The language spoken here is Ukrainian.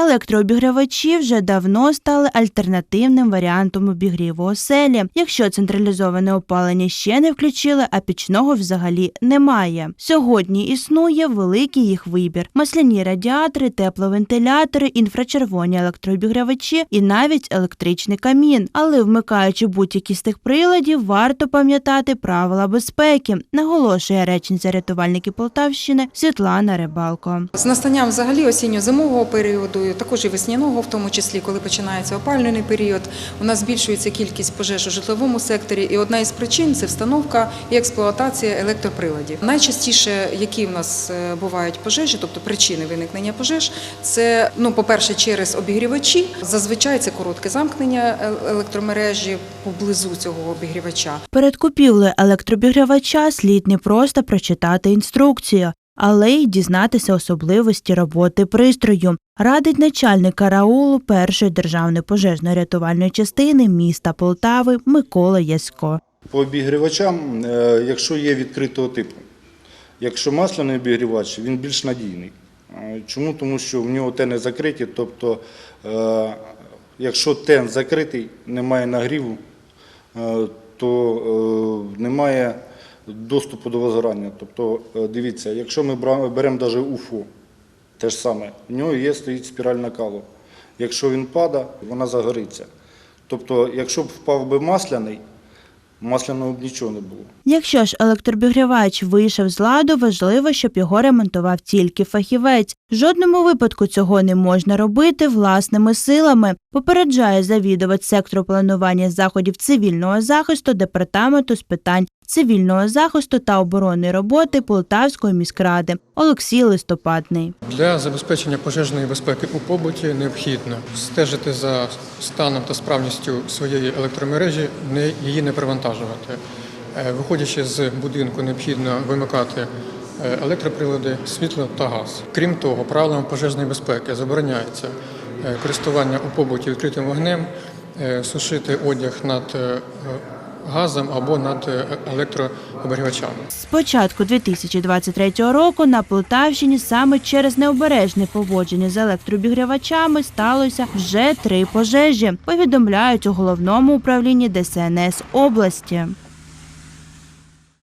Електрообігрівачі вже давно стали альтернативним варіантом обігріву оселі. Якщо централізоване опалення ще не включили, а пічного взагалі немає. Сьогодні існує великий їх вибір: масляні радіатори, тепловентилятори, інфрачервоні електрообігрівачі і навіть електричний камін. Але вмикаючи будь-які з тих приладів, варто пам'ятати правила безпеки, наголошує речниця рятувальників Полтавщини Світлана Рибалко. З настанням взагалі осінньо-зимового періоду, також і весняного, в тому числі, коли починається опалювальний період, у нас збільшується кількість пожеж у житловому секторі. І одна із причин це встановка і експлуатація електроприладів. Найчастіше, які в нас е, бувають пожежі, тобто причини виникнення пожеж, це ну, по-перше, через обігрівачі. Зазвичай це коротке замкнення е- електромережі поблизу цього обігрівача. Перед купівлею електробігрівача слід не просто прочитати інструкцію, але й дізнатися особливості роботи пристрою, радить начальник караулу першої державної пожежно-рятувальної частини міста Полтави Микола Ясько. По обігрівачам, е, якщо є відкритого типу, якщо масляний обігрівач, він більш надійний. Е, Чому? Тому що в нього тени закриті, тобто, е, якщо тен закритий, немає нагріву, то немає доступу до возгорання. Тобто, е, дивіться, якщо ми беремо навіть УФО, те ж саме, в нього є стоїть спіраль накалу. Якщо він падає, вона загориться. Тобто, якщо б впав би масляний, масляного б нічого не було. Якщо ж електробігрівач вийшов з ладу, важливо, щоб його ремонтував тільки фахівець. В жодному випадку цього не можна робити власними силами, попереджає завідувач сектору планування заходів цивільного захисту департаменту з питань цивільного захисту та оборонної роботи Полтавської міськради Олексій Листопадний. Для забезпечення пожежної безпеки у побуті необхідно стежити за станом та справністю своєї електромережі, не її не перевантажувати. Е, Виходячи з будинку, необхідно вимикати е, електроприлади, світло та газ. Крім того, правилами пожежної безпеки забороняється е, користування у побуті відкритим вогнем, сушити одяг над газом або над е, електрооберігачами. З початку 2023 року на Полтавщині саме через необережне поводження з електрообігрівачами сталося вже три пожежі. Повідомляють у головному управлінні ДСНС області.